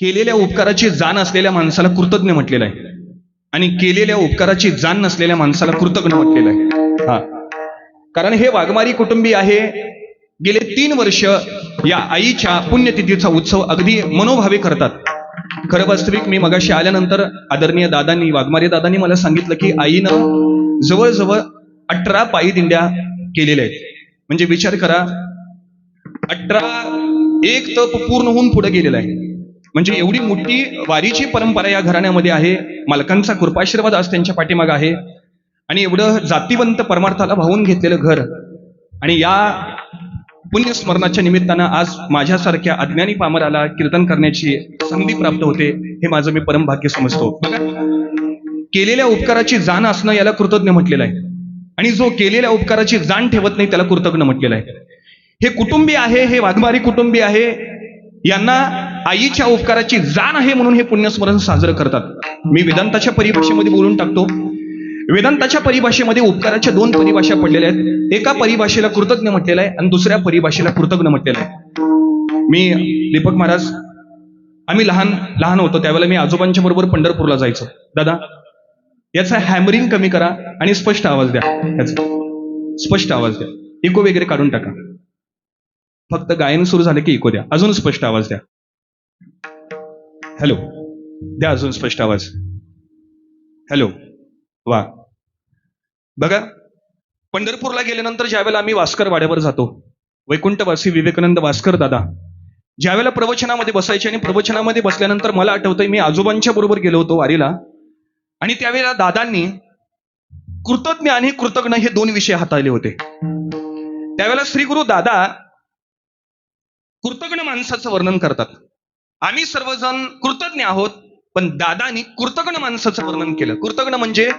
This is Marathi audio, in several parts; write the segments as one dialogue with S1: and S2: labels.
S1: केलेल्या उपकाराची जाण असलेल्या माणसाला कृतज्ञ म्हटलेलं आहे. आणि केलेल्या उपकाराची जाण नसलेल्या माणसाला कृतज्ञ म्हटलेलं आहे. हा. कारण हे वाघमारी कुटुंबी आहे. गेले तीन वर्ष या आईच्या पुण्यतिथीचा उत्सव अगदी मनोभावे करतात. खरं वास्तविक मी मगाशी आल्यानंतर आदरणीय दादांनी वाघमारे दादांनी मला सांगितलं की आईनं जवळजवळ अठरा पायी दिंड्या केलेल्या आहेत. म्हणजे विचार करा अठरा एक तप पूर्ण होऊन पुढे गेलेला आहे. म्हणजे एवढी मोठी वारीची परंपरा या घराण्यामध्ये आहे. मालकांचा कृपाशीर्वाद आज त्यांच्या पाठीमाग आहे. आणि एवढं जातीवंत परमार्थाला भावून घेतलेलं घर आणि या पुण्यस्मरणाच्या निमित्तानं आज माझ्यासारख्या अज्ञानी पामराला कीर्तन करण्याची संधी प्राप्त होते हे माझं मी परम भाग्य समजतो. बघा केलेल्या उपकाराची जाण असणं याला कृतज्ञ म्हटलेलं आहे. आणि जो केलेल्या उपकाराची जाण ठेवत नाही त्याला कृतज्ञ म्हटलेलं आहे. हे कुटुंबी आहे हे वाघमारी कुटुंबी आहे यांना आईच्या उपकाराची जाण आहे म्हणून हे पुण्यस्मरण साजरं करतात. मी वेदांताच्या परिभाषेमध्ये बोलून टाकतो. वेदांताच्या परिभाषेमध्ये उपकाराच्या दोन परिभाषा पडलेल्या आहेत. एका परिभाषेला कृतज्ञ म्हटलेलं आहे आणि दुसऱ्या परिभाषेला कृतज्ञ म्हटलेलं आहे. मी दीपक महाराज आम्ही लहान लहान होतो. त्यावेळेला मी आजोबांच्या बरोबर पंढरपूरला जायचो. दादा याचा हॅमरिंग कमी करा आणि स्पष्ट आवाज द्या. याचा स्पष्ट आवाज द्या. इको वगैरे काढून टाका. फक्त गायन सुरू झालं की इको द्या. अजून स्पष्ट आवाज द्या. हॅलो द्या अजून स्पष्ट आवाज. हॅलो वा. बघा पंढरपूरला गेल्यानंतर ज्यावेळेला आम्ही वास्कर वाड्यावर जातो वैकुंठवासी विवेकानंद वास्कर दादा ज्यावेळेला प्रवचनामध्ये बसायचे आणि प्रवचनामध्ये बसल्यानंतर मला आठवतंय मी आजोबांच्या बरोबर गेलो होतो वारीला. आणि त्यावेळेला दादांनी कृतज्ञ आणि कृतज्ञ हे दोन विषय हाताळले होते. त्यावेळेला श्री गुरु दादा कृतज्ञ माणसाचं वर्णन करतात. आम्ही सर्वजण कृतज्ञ आहोत पण दादानी कृतज्ञ माणसाचं वर्णन केलं. कृतज्ञ म्हणजे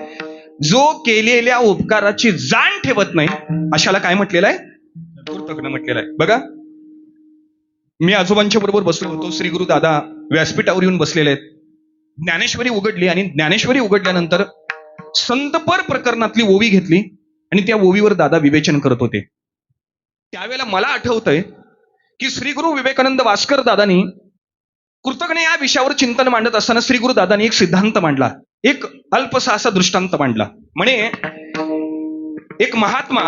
S1: जो केलेल्या उपकाराची जाण ठेवत नाही अशाला काय म्हटलेलं आहे? कृतज्ञ म्हटलेलं आहे. बघा. मी आजोबांच्या बरोबर बसलो होतो. श्री गुरु दादा व्यासपीठावर येऊन बसलेले आहेत. ज्ञानेश्वरी उघडली आणि ज्ञानेश्वरी उघडल्यानंतर संतपर प्रकरणातली ओवी घेतली आणि त्या ओवीवर दादा विवेचन करत होते. त्यावेळेला मला आठवतंय की श्री गुरु विवेकानंद वास्कर दादानी कृतज्ञ या विषयावर चिंतन मांडत असताना श्री गुरु दादानी एक सिद्धांत मांडला. एक अल्पसा असा दृष्टांत मांडला. म्हणे एक महात्मा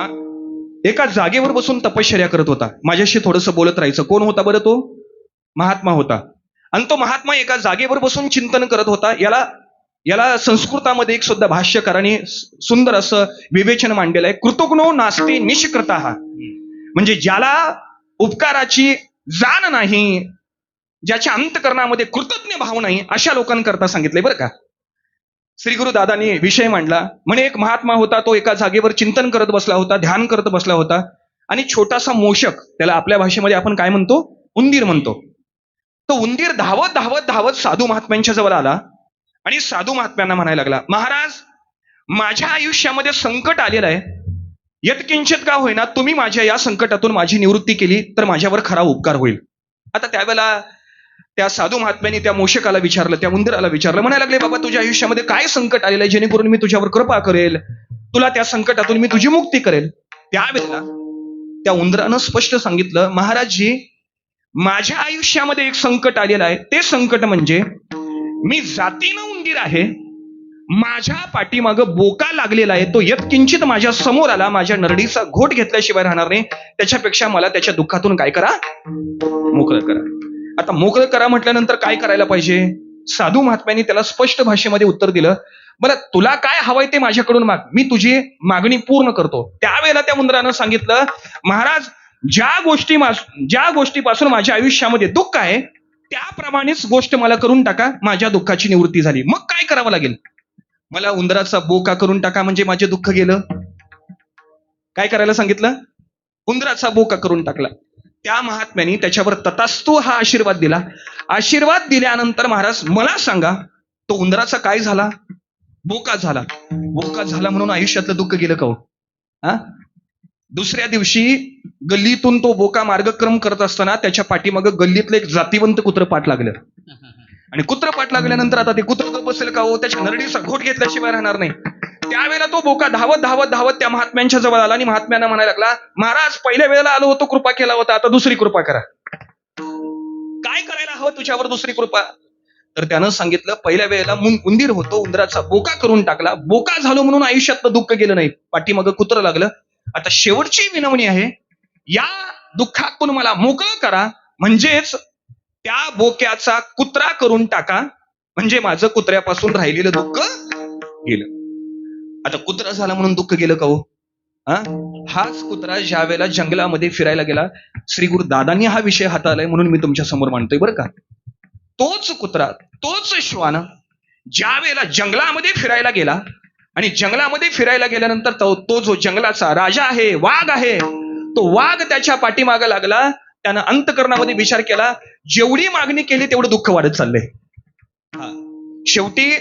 S1: एका जागेवर बसून तपश्चर्या करत होता. माझ्याशी थोडस बोलत राहायचं. कोण होता बरं तो? महात्मा होता. आणि तो महात्मा एका जागेवर बसून चिंतन करत होता. याला याला संस्कृतामध्ये एक सुद्धा भाष्यकाराने सुंदर असं विवेचन मांडलेलं आहे. कृतज्ञो नास्ते निष्कृता. म्हणजे ज्याला उपकाराची जाण नाही ज्याच्या अंतकरणामध्ये कृतज्ञ भाव नाही अशा लोकांकरता सांगितलंय बरं का. श्री गुरु दादानी विषय मांडला. म्हणे एक महात्मा होता तो एका जागेवर चिंतन करत बसला होता ध्यान करत बसला होता. आणि छोटासा मोषक त्याला आपल्या भाषेमध्ये आपण काय म्हणतो? उंदीर म्हणतो. तो उंदीर धावत धावत धावत साधू महात्म्यांच्या जवळ आला. आणि साधू महात्म्यांना म्हणायला लागला महाराज माझ्या आयुष्यामध्ये संकट आलेलं आहे. यत्किंचित का होईना तुम्ही माझ्या या संकटातून माझी निवृत्ती केली तर माझ्यावर खरा उपकार होईल. आता त्यावेळेला त्या साधू महात्म्याने त्या मोशकाला विचारलं त्या उंदराला विचारलं म्हणायला लागले बाबा तुझ्या आयुष्यामध्ये काय संकट आलेलं आहे? जेणेकरून मी तुझ्यावर कृपा करेल. तुला त्या संकटातून मी तुझी मुक्ती करेल. त्यावेळेला त्या उंदरानं स्पष्ट सांगितलं महाराजजी माझ्या आयुष्यामध्ये एक संकट आलेलं आहे. ते संकट म्हणजे मी जातीनं उंदीर आहे माझ्या पाठीमागं बोका लागलेला आहे तो यत्किंचित माझ्यासमोर आला माझ्या नरडीचा घोट घेतल्याशिवाय राहणार नाही. त्याच्यापेक्षा मला त्याच्या दुःखातून काय करा? मोकळं करा. आता मोकळं करा म्हटल्यानंतर काय करायला पाहिजे? साधू महात्म्यांनी त्याला स्पष्ट भाषेमध्ये उत्तर दिलं बरं तुला काय हवंय ते माझ्याकडून माग. मी तुझी मागणी पूर्ण करतो. त्यावेळेला त्या मुंदरानं सांगितलं महाराज ज्या गोष्टी ज्या गोष्टीपासून माझ्या आयुष्यामध्ये दुःख आहे त्याप्रमाणेच गोष्ट मला करून टाका. माझ्या दुःखाची निवृत्ती झाली. मग काय करावं लागेल? मला उंदराचा बोका करून टाका म्हणजे माझे दुःख गेलं. काय करायला सांगितलं? उंदराचा बोका करून टाकला. त्या महात्म्याने त्याच्यावर ततास्तू हा आशीर्वाद दिला. आशीर्वाद दिल्यानंतर महाराज मला सांगा तो उंदराचा काय झाला? बोका झाला. बोका झाला म्हणून आयुष्यातलं दुःख गेलं का हो? हा? दुसऱ्या दिवशी गल्लीतून तो बोका मार्गक्रम करत असताना त्याच्या पाठीमागं गल्लीतलं एक जातीवंत कुत्र पाठ लागलं. आणि कुत्र पाठ लागल्यानंतर आता ते कुत्र गप बसेल का हो? त्याच्या नरडीचा घोट घेतल्याशिवाय राहणार नाही. त्यावेळेला तो बोका धावत धावत धावत त्या महात्म्यांच्या जवळ आला आणि महात्म्यांना म्हणायला लागला महाराज पहिल्या वेळेला आलो होतो कृपा केला होता. आता दुसरी कृपा करा. काय करायला हवं तुझ्यावर दुसरी कृपा? तर त्यानं सांगितलं पहिल्या वेळेला मुं- उंदीर होतो उंदराचा बोका करून टाकला. बोका झालो म्हणून आयुष्यातलं दुःख गेलं नाही. पाठीमागं कुत्र लागलं. आता शेवटची विनवणी आहे. या दुःखातून मला मोकळं करा. म्हणजेच त्या बोक्याचा कुत्रा करून टाका. म्हणजे माझं कुत्र्यापासून राहिलेलं दुःख गेलं. आता कुत्रा झाला म्हणून दुःख गेलं का हो? हाच कुत्रा ज्या वेळेला जंगलामध्ये फिरायला गेला श्री गुरु दादांनी हा विषय हाताळलाय म्हणून मी तुमच्यासमोर मांडतोय बरं का? तोच कुत्रा तोच श्वान ज्या वेळेला जंगलामध्ये फिरायला गेला आणि जंगलामध्ये फिरायला गेल्यानंतर तो तो जो जंगलाचा राजा आहे वाघ आहे तो वाघ त्याच्या पाठीमागं लागला त्यानं अंतकरणामध्ये विचार केला जेवढी मागणी केली तेवढं दुःख वाढत चाललंय. हा. शेवटी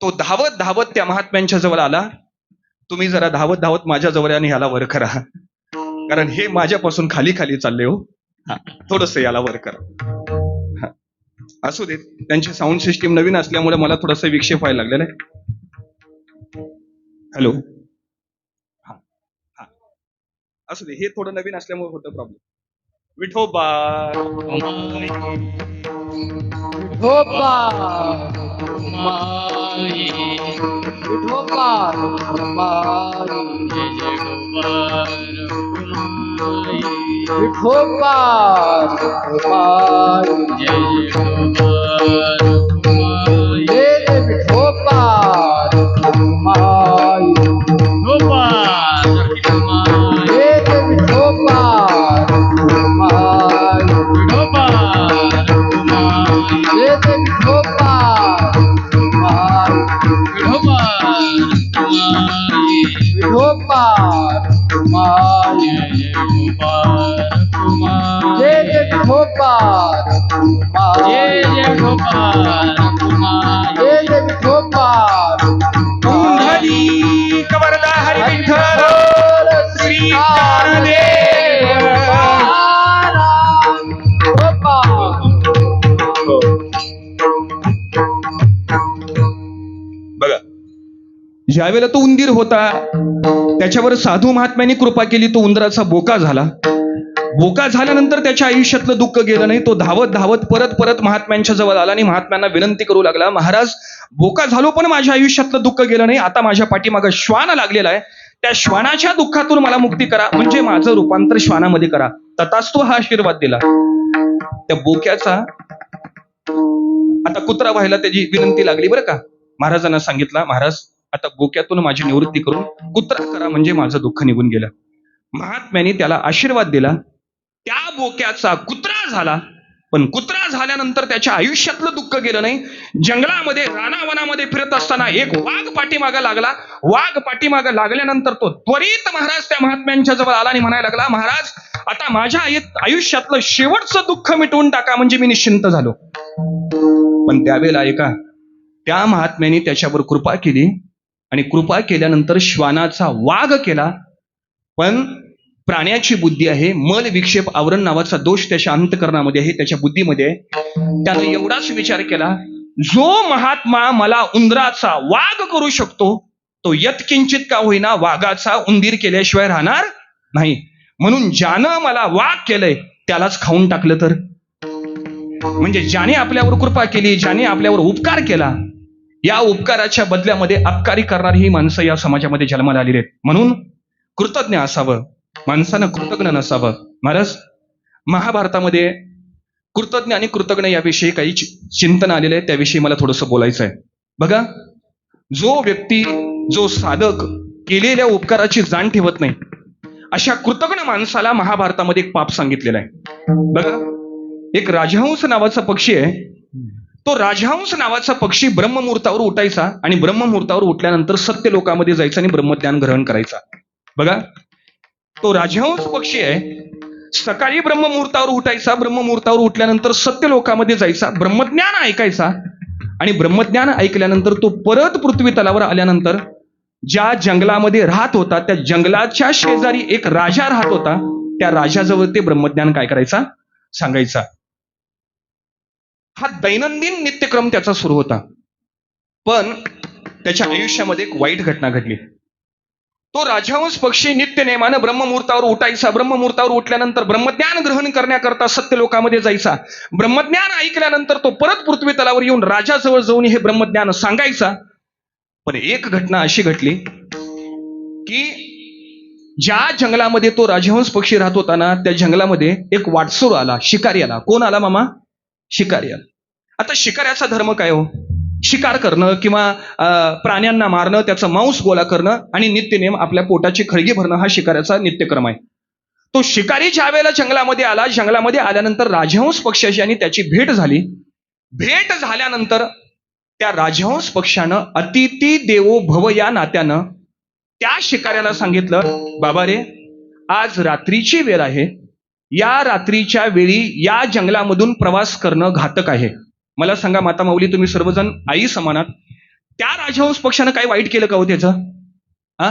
S1: तो धावत धावत त्या महात्म्यांच्या जवळ आला. तुम्ही जरा धावत धावत माझ्या जवळ आणि ह्याला वर करा. कारण हे माझ्यापासून खाली खाली चालले हो. हा. थोडस याला वर करा. हा. असू देत त्यांची साऊंड सिस्टीम नवीन असल्यामुळे मला थोडस विक्षेप व्हायला लागलेला आहे. हॅलो हा. हा. असू दे. हे थोडं नवीन असल्यामुळे होतं प्रॉब्लेम विठोबा
S2: विठोबा माई विठोबा माई विठोबा
S1: त्यावेळेला तो उंदीर होता. त्याच्यावर साधू महात्म्यांनी कृपा केली तो उंदराचा बोका झाला. बोका झाल्यानंतर त्याच्या आयुष्यातलं दुःख गेलं नाही तो धावत धावत परत परत महात्म्यांच्या जवळ आला आणि महात्म्यांना विनंती करू लागला महाराज बोका झालो पण माझ्या आयुष्यातलं दुःख गेलं नाही आता माझ्या पाठीमागं श्वान लागलेला आहे. त्या श्वानाच्या दुःखातून मला मुक्ती करा म्हणजे माझं रूपांतर श्वानामध्ये करा. तथास्तु हा आशीर्वाद दिला. त्या बोक्याचा आता कुत्रा व्हायला त्याची विनंती लागली बरं का? महाराजांना सांगितलं महाराज आता बोक्यातून माझी निवृत्ती करून कुत्रा करा म्हणजे माझं दुःख निघून गेलं. महात्म्याने त्याला आशीर्वाद दिला. त्या बोक्याचा कुत्रा झाला. पण कुत्रा झाल्यानंतर त्याच्या आयुष्यातलं दुःख गेलं नाही. जंगलामध्ये रानावनामध्ये फिरत असताना एक वाघ पाठीमागा लागला. वाघ पाठीमागा लागल्यानंतर तो त्वरित महाराज त्या महात्म्यांच्या जवळ आला आणि म्हणायला लागला महाराज आता माझ्या आयुष्यातलं शेवटचं दुःख मिटवून टाका म्हणजे मी निश्चिंत झालो. पण त्यावेळेला एका त्या महात्म्याने त्याच्यावर कृपा केली. आणि कृपा केल्यानंतर श्वानाचा वाघ केला. पण प्राण्याची बुद्धी आहे मल विक्षेप आवरण नावाचा दोष त्याच्या अंतकरणामध्ये आहे त्याच्या बुद्धीमध्ये त्यानं एवढाच विचार केला जो महात्मा मला उंदराचा वाघ करू शकतो तो यत्किंचित का होईना वाघाचा उंदीर केल्याशिवाय राहणार नाही. म्हणून ज्यानं मला वाघ केलंय त्यालाच खाऊन टाकलं तर. म्हणजे ज्याने आपल्यावर कृपा केली ज्याने आपल्यावर उपकार केला या उपकाराच्या बदल्यामध्ये अपकारी करणारी ही माणसं या समाजामध्ये जन्माला आलेली आहेत. म्हणून कृतज्ञ असावं. माणसानं कृतज्ञ नसावं. महाराज महाभारतामध्ये कृतज्ञ आणि कृतज्ञ याविषयी काही चिंतन आलेलं आहे. त्याविषयी मला थोडंसं बोलायचं आहे बघा जो व्यक्ती जो साधक केलेल्या उपकाराची जाण ठेवत नाही अशा कृतज्ञ माणसाला महाभारतामध्ये एक पाप सांगितलेलं आहे. बघा एक राजहंस नावाचा पक्षी आहे. तो राजहंस नावाचा पक्षी ब्रह्ममुहूर्तावर उठायचा आणि ब्रह्ममुहूर्तावर उठल्यानंतर सत्य लोकामध्ये जायचा आणि ब्रह्मज्ञान ग्रहण करायचा. बघा तो राजहंस पक्षी आहे. सकाळी ब्रह्ममुहूर्तावर उठायचा ब्रह्ममुहूर्तावर उठल्यानंतर सत्य लोकामध्ये जायचा ब्रह्मज्ञान ऐकायचा आणि ब्रह्मज्ञान ऐकल्यानंतर तो परत पृथ्वी तलावर आल्यानंतर ज्या जंगलामध्ये राहत होता त्या जंगलाच्या शेजारी एक राजा राहत होता त्या राजाजवळ ते ब्रह्मज्ञान काय करायचा? सांगायचा. हा दैनंदिन नित्यक्रम त्याचा सुरू होता. पण त्याच्या आयुष्यामध्ये एक वाईट घटना घडली. तो राजहंस पक्षी नित्य नेमानं ब्रह्ममुहूर्तावर उठायचा. ब्रह्ममुहूर्तावर उठल्यानंतर ब्रह्मज्ञान ग्रहण करण्याकरता सत्य लोकामध्ये जायचा. ब्रह्मज्ञान ऐकल्यानंतर तो परत पृथ्वी तलावर येऊन राजाजवळ जाऊन हे ब्रह्मज्ञान सांगायचा. पण एक घटना अशी घडली की ज्या जंगलामध्ये तो राजहंस पक्षी राहत होता ना त्या जंगलामध्ये एक वाटसूर आला. शिकारी आला. कोण आला मामा? शिकारी आला. आता शिकाऱ्याचा धर्म काय हो? शिकार करणं किंवा प्राण्यांना मारणं त्याचं मांस गोळा करणं आणि नित्यनेम आपल्या पोटाची खळगी भरणं हा शिकाऱ्याचा नित्यक्रम आहे. तो शिकारी ज्या वेळेला जंगलामध्ये आला जंगलामध्ये आल्यानंतर राजहंस पक्षाशी आणि त्याची भेट झाली. भेट झाल्यानंतर त्या राजहंस पक्षानं अतिथी देवो भव या नात्यानं त्या शिकाऱ्याला सांगितलं बाबा रे आज रात्रीची वेळ आहे. या रात्रीच्या वेळी या जंगलामधून प्रवास करणं घातक आहे. मला सांगा माता माऊली तुम्ही सर्वजण आई समानात त्या राजहंस पक्षानं काय वाईट केलं का हो त्याचं? हा?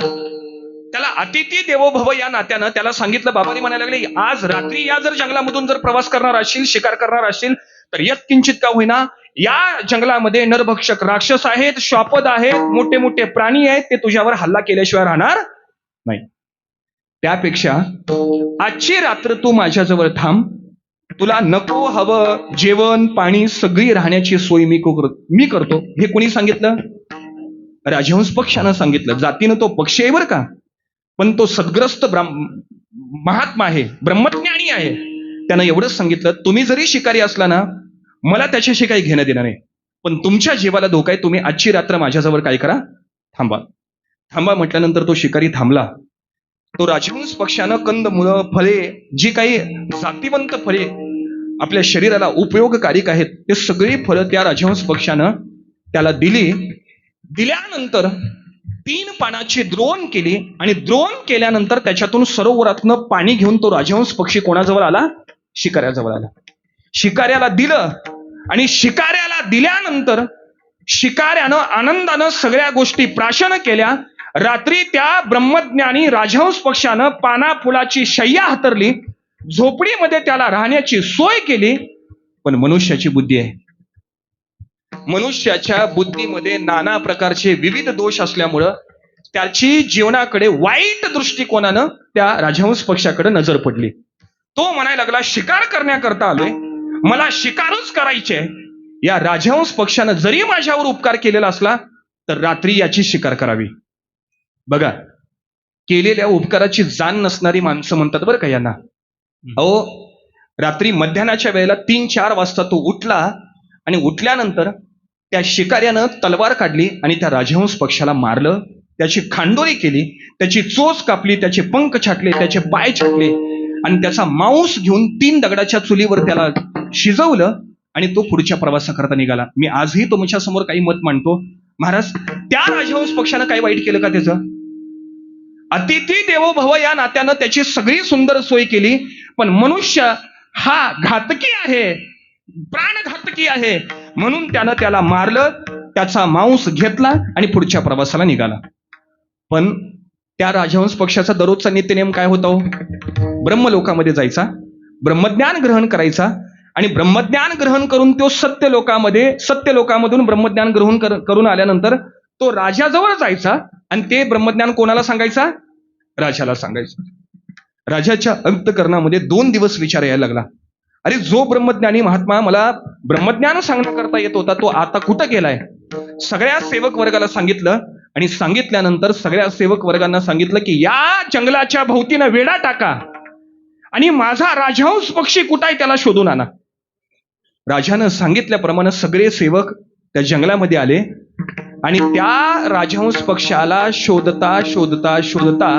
S1: त्याला अतिथी देवो भव या नात्यानं त्याला सांगितलं बाबाने म्हणायला लागले आज रात्री या जर जंगलामधून जर प्रवास करणार असशील शिकार करणार असशील तर यत्किंचित का होईना या जंगलामध्ये नरभक्षक राक्षस आहेत श्वापद आहेत मोठे मोठे प्राणी आहेत ते तुझ्यावर हल्ला केल्याशिवाय राहणार नाही. त्यापेक्षा आजची रात्र तू माझ्याजवळ थांब. तुला नको हवं जेवण पाणी सगळी राहण्याची सोय मी मी करतो. हे कोणी सांगितलं? राजहंस पक्षानं सांगितलं. जातीनं तो पक्षी आहे बरं का. पण तो सद्ग्रस्त ब्राह्म- महात्मा आहे ब्रह्मज्ञानी आहे. त्यानं एवढंच सांगितलं तुम्ही जरी शिकारी असला ना मला त्याच्याशी काही घेणं देणं नाही. पण तुमच्या जीवाला धोका आहे तुम्ही आजची रात्र माझ्याजवळ काय करा? थांबा. थांबा म्हटल्यानंतर तो शिकारी थांबला. तो राजहंस पक्षानं कंद मुळ फळे जी काही जातीवंत फळे आपल्या शरीराला उपयोगकारिक आहेत ते सगळी फळं त्या राजहंस पक्षानं त्याला दिली. दिल्यानंतर तीन पानाची द्रोण केली आणि द्रोण केल्यानंतर त्याच्यातून सरोवरातनं पाणी घेऊन तो राजहंस पक्षी कोणाजवळ आला? शिकाऱ्याजवळ आला. शिकाऱ्याला दिलं आणि शिकाऱ्याला दिल्यानंतर शिकाऱ्यानं आनंदानं सगळ्या गोष्टी प्राशन केल्या. रात्री त्या ब्रह्मज्ञानी राजहंस पक्षानं पाना फुलाची शय्या हातरली झोपडीमध्ये त्याला राहण्याची सोय केली पण मनुष्याची बुद्धी आहे. मनुष्याच्या बुद्धीमध्ये नाना प्रकारचे विविध दोष असल्यामुळं त्याची जीवनाकडे वाईट दृष्टिकोनानं त्या राजहंस पक्षाकडे नजर पडली. तो म्हणायला लागला शिकार करण्याकरता आलोय. मला शिकारच करायचे या राजहंस पक्षानं जरी माझ्यावर उपकार केलेला असला तर रात्री याची शिकार करावी. बघा केलेल्या उपकाराची जाण नसणारी माणसं म्हणतात बरं का यांना. अहो रात्री मध्यानाच्या वेळेला तीन चार वाजता तो उठला आणि उठल्यानंतर त्या शिकाऱ्यानं तलवार काढली आणि त्या राजहंस पक्षाला मारलं. त्याची खांडोळी केली त्याची चोच कापली त्याचे पंख छाटले त्याचे पाय छाटले आणि त्याचा मांस घेऊन तीन दगडाच्या चुलीवर त्याला शिजवलं आणि तो पुढच्या प्रवासाकरता निघाला. मी आजही तुमच्यासमोर काही मत मांडतो. महाराज त्या राजहंस पक्षानं काही वाईट केलं का त्याचं? अतिथी देवो भव या नात्यानं त्याची सगळी सुंदर सोय केली. पण मनुष्य हा घातकी आहे प्राणघातकी आहे. म्हणून त्यानं त्याला मारलं त्याचा मांस घेतला आणि पुढच्या प्रवासाला निघाला. पण त्या राजहंस पक्षाचा दररोजचा नित्यनेम काय होता हो? ब्रह्मलोकामध्ये जायचा ब्रह्मज्ञान ग्रहण करायचा आणि ब्रह्मज्ञान ग्रहण करून तो सत्य लोकामध्ये सत्य लोकामधून ब्रह्मज्ञान ग्रहण करून आल्यानंतर तो राजाजवळ जायचा आणि ते ब्रह्मज्ञान कोणाला सांगायचा? राजाला सांगायचा. राजाच्या अंतकरणामध्ये दोन दिवस विचार यायला लागला. अरे जो ब्रह्मज्ञानी महात्मा मला ब्रह्मज्ञान सांगण्याकरता येत होता तो आता कुठं गेलाय? सगळ्या सेवक वर्गाला सांगितलं आणि सांगितल्यानंतर सगळ्या सेवक वर्गांना सांगितलं की या जंगलाच्या भोवतीनं वेडा टाका. आणि माझा राजहंस पक्षी कुठं आहे त्याला शोधून आणा. राजानं सांगितल्याप्रमाणे सगळे सेवक त्या जंगलामध्ये आले. आणि त्या राजहंस पक्षाला शोधता शोधता शोधता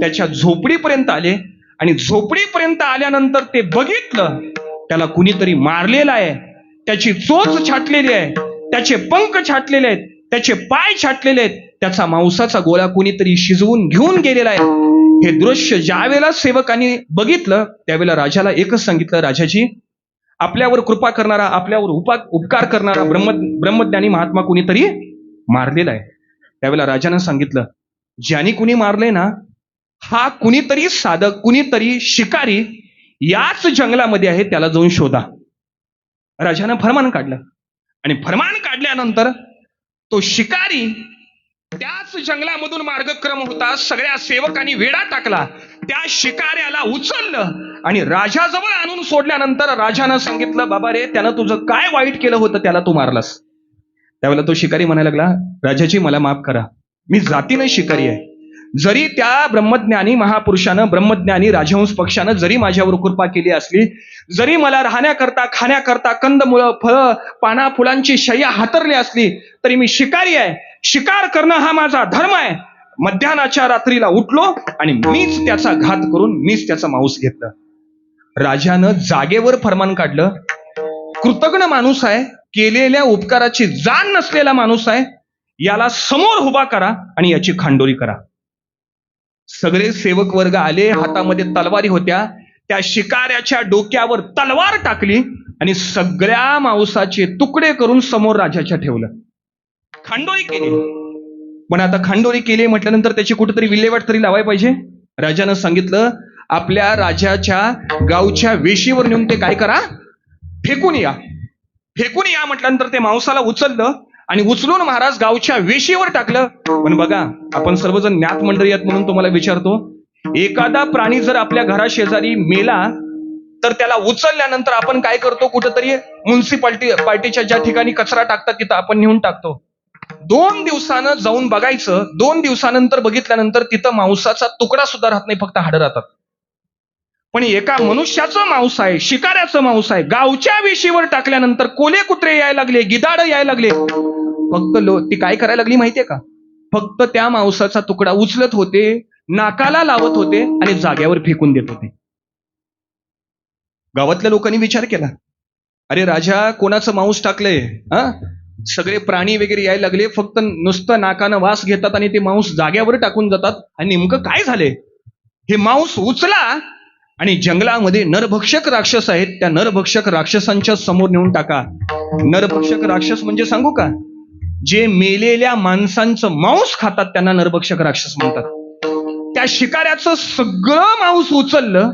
S1: त्याच्या झोपडीपर्यंत आले. आणि झोपडीपर्यंत आल्यानंतर ते बघितलं त्याला कुणीतरी मारलेलं आहे. त्याची चोच छाटलेली आहे. त्याचे पंख छाटलेले आहेत. त्याचे पाय छाटलेले आहेत. त्याचा मांसाचा गोळा कुणीतरी शिजवून घेऊन गेलेला आहे. हे दृश्य ज्यावेळेला सेवकांनी बघितलं त्यावेळेला राजाला एकच सांगितलं राजाजी आपल्यावर कृपा करणारा आपल्यावर उपा उपकार करणारा ब्रह्म ब्रह्मज्ञानी महात्मा कुणीतरी मारलेला आहे. त्यावेळेला राजानं सांगितलं ज्याने कुणी मारले ना हा कुणीतरी साधक कुणीतरी शिकारी याच जंगलामध्ये आहे त्याला जाऊन शोधा. राजानं फरमान काढलं. आणि फरमान काढल्यानंतर तो शिकारी त्याच जंगलामधून मार्गक्रम होता सगळ्या सेवकांनी वेढा टाकला त्या शिकाऱ्याला उचललं आणि राजाजवळ आणून सोडल्यानंतर राजानं सांगितलं बाबा रे त्यानं तुझं काय वाईट केलं होतं त्याला तू मारलास. त्यावेळेला तो शिकारी म्हणायला लागला राजाची मला माफ करा. मी जातीनं शिकारी आहे. जरी त्या ब्रह्मज्ञानी महापुरुषानं ब्रह्मज्ञानी राजहंस पक्षानं जरी माझ्यावर कृपा केली असली जरी मला राहण्याकरता खाण्याकरता कंदमुळं फळं पाना फुलांची शय्या हातरली असली तरी मी शिकारी आहे. शिकार करणं हा माझा धर्म आहे. मध्यानाच्या रात्रीला उठलो आणि मीच त्याचा घात करून मीच त्याचा मांस घेतलं. राजानं जागेवर फरमान काढलं. कृतज्ञ माणूस आहे. केलेल्या उपकाराची जाण नसलेला माणूस आहे याला समोर उभा करा आणि याची खांडोरी करा. सगळे सेवक वर्ग आले हातामध्ये तलवारी होत्या त्या शिकाऱ्याच्या डोक्यावर तलवार टाकली आणि सगळ्या मांसाचे तुकडे करून समोर राजाच्या ठेवलं. खांडोरी केली. पण आता खांडोरी केली म्हटल्यानंतर त्याची कुठेतरी विल्हेवाट तरी लावाय पाहिजे? राजानं सांगितलं आपल्या राजाच्या गावच्या वेशीवर नेऊन ते काय करा? फेकून या. फेकून या म्हटल्यानंतर ते मांसाला उचललं आणि उचलून महाराज गावच्या वेशीवर टाकलं. पण बघा आपण सर्वजण ज्ञात मंडळी आहेत म्हणून तुम्हाला विचारतो एखादा प्राणी जर आपल्या घरा शेजारी मेला तर त्याला उचलल्यानंतर आपण काय करतो? कुठंतरी म्युन्सिपाल्टी पार्टीच्या ज्या ठिकाणी कचरा टाकतात तिथं आपण नेऊन टाकतो. दोन दिवसानं जाऊन बघायचं दोन दिवसानंतर बघितल्यानंतर तिथं मांसाचा तुकडा सुद्धा राहत नाही फक्त हाडं राहतात. पण एका मनुष्याचं मांस आहे शिकाऱ्याचं मांस आहे. गावच्या वेशीवर टाकल्यानंतर कोले कुत्रे यायला लागले गिदाड यायला लागले. फक्त लो ती काय करायला लागली माहितीये का? फक्त त्या मांसाचा तुकडा उचलत होते नाकाला लावत होते आणि जाग्यावर फेकून देत होते. गावातल्या लोकांनी विचार केला. अरे राजा कोणाचं मांस टाकलंय? हा? सगळे प्राणी वगैरे यायला लागले फक्त नुसतं नाकानं वास घेतात आणि ते मांस जाग्यावर टाकून जातात. आणि नेमकं काय झालंय? हे मांस उचला आणि जंगलामध्ये नरभक्षक राक्षस आहेत त्या नरभक्षक राक्षसांच्या समोर नेऊन टाका. नरभक्षक राक्षस म्हणजे सांगू का? जे मेलेल्या माणसांचं मांस खातात त्यांना नरभक्षक राक्षस म्हणतात. त्या शिकाऱ्याचं सगळं मांस उचललं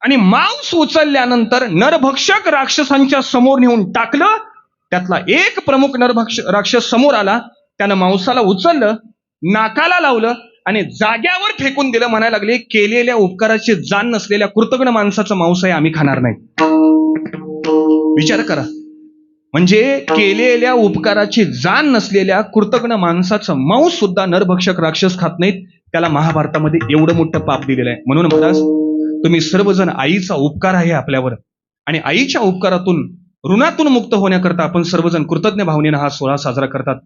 S1: आणि मांस उचलल्यानंतर नरभक्षक राक्षसांच्या समोर नेऊन टाकलं. त्यातला एक प्रमुख नरभक्ष राक्षस समोर आला त्यानं मांसाला उचललं नाकाला लावलं आणि जाग्यावर फेकून दिलं म्हणायला लागले केलेल्या उपकाराची जाण नसलेल्या कृतज्ञ माणसाचं मांस आहे आम्ही खाणार नाही. विचार करा. म्हणजे केलेल्या उपकाराची जाण नसलेल्या कृतज्ञ माणसाचं मांस सुद्धा नरभक्षक राक्षस खात नाहीत त्याला महाभारतामध्ये एवढं मोठं पाप दिलेलं आहे. म्हणून महाराज तुम्ही सर्वजण आईचा उपकार आहे आपल्यावर. आणि आईच्या उपकारातून ऋणातून मुक्त होण्याकरता आपण सर्वजण कृतज्ञ भावनेनं हा सोहळा साजरा करतात.